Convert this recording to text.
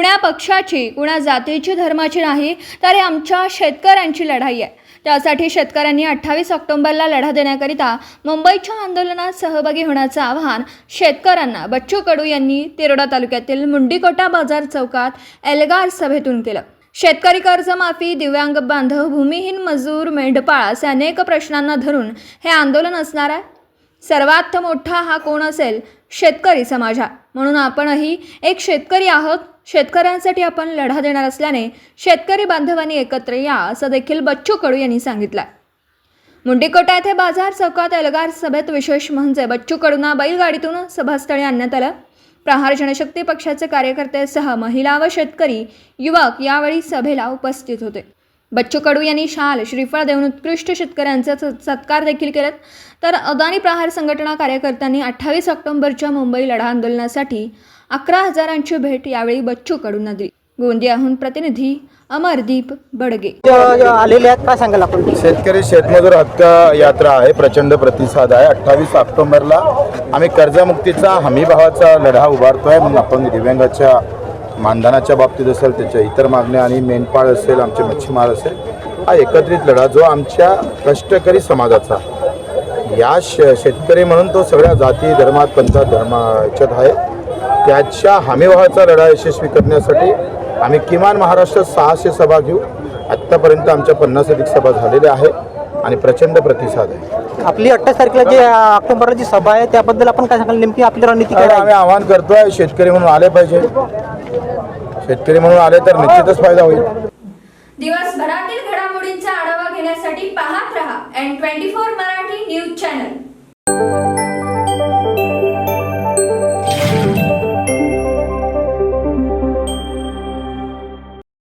कुण्या पक्षाची कुणा जातीची धर्माची नाही तर हे आमच्या शेतकऱ्यांची लढाई आहे. त्यासाठी शेतकऱ्यांनी अठ्ठावीस ऑक्टोबरला लढा देण्याकरिता मुंबईच्या आंदोलनात सहभागी होण्याचं आवाहन शेतकऱ्यांना बच्चू कडू यांनी तिरोडा तालुक्यातील मुंडीकोटा बाजार चौकात एल्गार सभेतून केलं. शेतकरी कर्जमाफी दिव्यांग बांधव भूमिहीन मजूर मेंढपाळ असे अनेक प्रश्नांना धरून हे आंदोलन असणार आहे. सर्वात मोठा हा कोण असेल? शेतकरी समाज हा म्हणून आपणही एक शेतकरी आहोत. शेतकऱ्यांसाठी आपण लढा देणार असल्याने शेतकरी बांधवांनी एकत्र या असं देखील बच्चू कडू यांनी सांगितलं मुंडीकोटा येथे बाजार चौकात एल्गार सभेत विशेष म्हणजे बच्चू कडूंना बैलगाडीतून सभास्थळी आणण्यात आलं. प्रहार जनशक्ती पक्षाचे कार्यकर्ते महिला व शेतकरी युवक यावेळी सभेला उपस्थित होते. बच्चू कडू यांनी शाल श्रीफळ देऊन उत्कृष्ट शेतकऱ्यांचा स- सत्कार देखील केलेत. तर अदानी प्रहार संघटना कार्यकर्त्यांनी अठ्ठावीस ऑक्टोबरच्या मुंबई लढा आंदोलनासाठी अकरा हजारांची भेट यावेळी बच्चू कडूंना दिली. गोंदियाहून प्रतिनिधी अमरदीप बडगे. ज- ज- आलेले आहेत काय सांगाल आपण? शेतकरी शेतमजूर हक्क यात्रा आहे प्रचंड प्रतिसाद आहे. अठ्ठावीस ऑक्टोबरला आम्ही कर्जमुक्तीचा हमी भावाचा लढा उभारतोय मग अपंग दिव्यांगाच्या मानधनाच्या बाबतीत असेल त्याच्या इतर मागण्या आणि मेंढपाळ असेल आमचे मच्छीमार असेल हा एकत्रित लढा जो आमच्या कष्टकरी समाजाचा या श शेतकरी म्हणून तो सगळ्या जाती धर्मात पंथात धर्मा याच्यात आहे. त्याच्या हमीभावाचा लढा यशस्वी करण्यासाठी आम्ही किमान महाराष्ट्रात सहाशे सभा घेऊ. आत्तापर्यंत आमच्या पन्नास अधिक सभा झालेल्या आहे आणि प्रचंड प्रतिसाद आहे. आपली अठ्ठावीस तारखेला जी ऑक्टोबरला जी सभा आहे त्याबद्दल आपण काय सांगाल? नेमकी आपली रणनीती काय आम्ही आवाहन करतोय शेतकरी म्हणून आले पाहिजे. शेतकरी म्हणून आले तर निश्चितच फायदा होईल. दिवसभरातील घडामोडींचा आढावा घेण्यासाठी पाहत रहा N twenty four Marathi news channel